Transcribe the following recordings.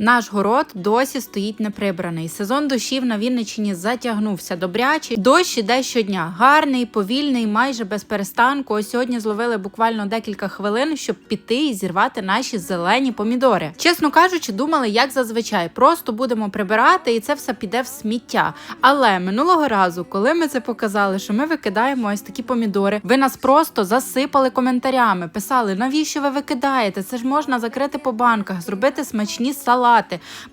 Наш город досі стоїть неприбраний. Сезон дощів на Вінниччині затягнувся добряче. Дощ іде щодня. Гарний, повільний, майже без перестанку. Ось сьогодні зловили буквально декілька хвилин, щоб піти і зірвати наші зелені помідори. Чесно кажучи, думали, як зазвичай, просто будемо прибирати, і це все піде в сміття. Але минулого разу, коли ми це показали, що ми викидаємо ось такі помідори, ви нас просто засипали коментарями, писали, навіщо ви викидаєте? Це ж можна закрити по банках, зробити смачні салати.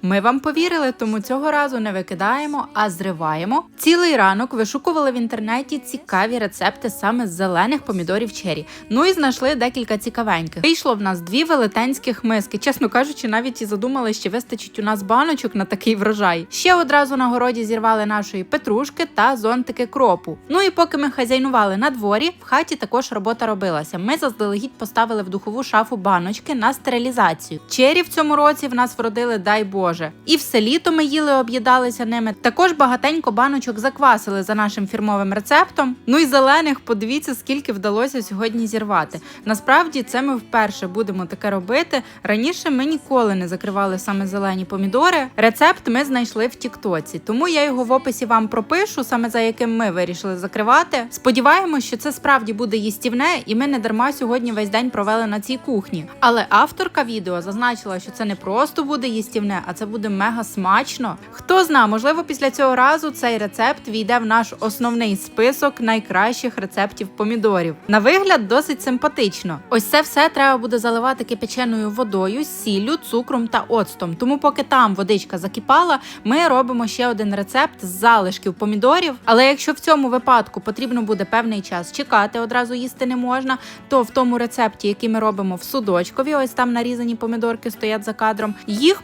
Ми вам повірили, тому цього разу не викидаємо, а зриваємо. Цілий ранок вишукували в інтернеті цікаві рецепти саме з зелених помідорів чері. Ну і знайшли декілька цікавеньких. Вийшло в нас дві велетенських миски. Чесно кажучи, навіть і задумали, що вистачить у нас баночок на такий врожай. Ще одразу на городі зірвали нашої петрушки та зонтики кропу. Ну і поки ми хазяйнували на дворі, в хаті також робота робилася. Ми заздалегідь поставили в духову шафу баночки на стерилізацію. Чері в цьому році в нас вродили, дай Боже. І все літо ми їли, об'їдалися ними. Також багатенько баночок заквасили за нашим фірмовим рецептом. Ну і зелених, подивіться, скільки вдалося сьогодні зірвати. Насправді це ми вперше будемо таке робити. Раніше ми ніколи не закривали саме зелені помідори. Рецепт ми знайшли в Тіктоці, тому я його в описі вам пропишу, саме за яким ми вирішили закривати. Сподіваємось, що це справді буде їстівне, і ми не дарма сьогодні весь день провели на цій кухні. Але авторка відео зазначила, що це не просто буде їстівне, а це буде мега смачно. Хто зна, можливо, після цього разу цей рецепт війде в наш основний список найкращих рецептів помідорів. На вигляд досить симпатично. Ось це все треба буде заливати кипяченою водою, сіллю, цукром та оцтом. Тому, поки там водичка закипала, ми робимо ще один рецепт з залишків помідорів. Але якщо в цьому випадку потрібно буде певний час чекати, одразу їсти не можна, то в тому рецепті, який ми робимо в судочкові, ось там нарізані помідорки стоять за кадром,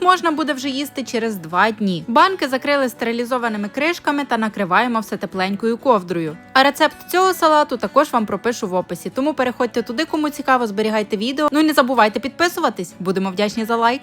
можна буде вже їсти через два дні. Банки закрили стерилізованими кришками та накриваємо все тепленькою ковдрою. А рецепт цього салату також вам пропишу в описі. Тому переходьте туди, кому цікаво, зберігайте відео. Ну і не забувайте підписуватись. Будемо вдячні за лайк.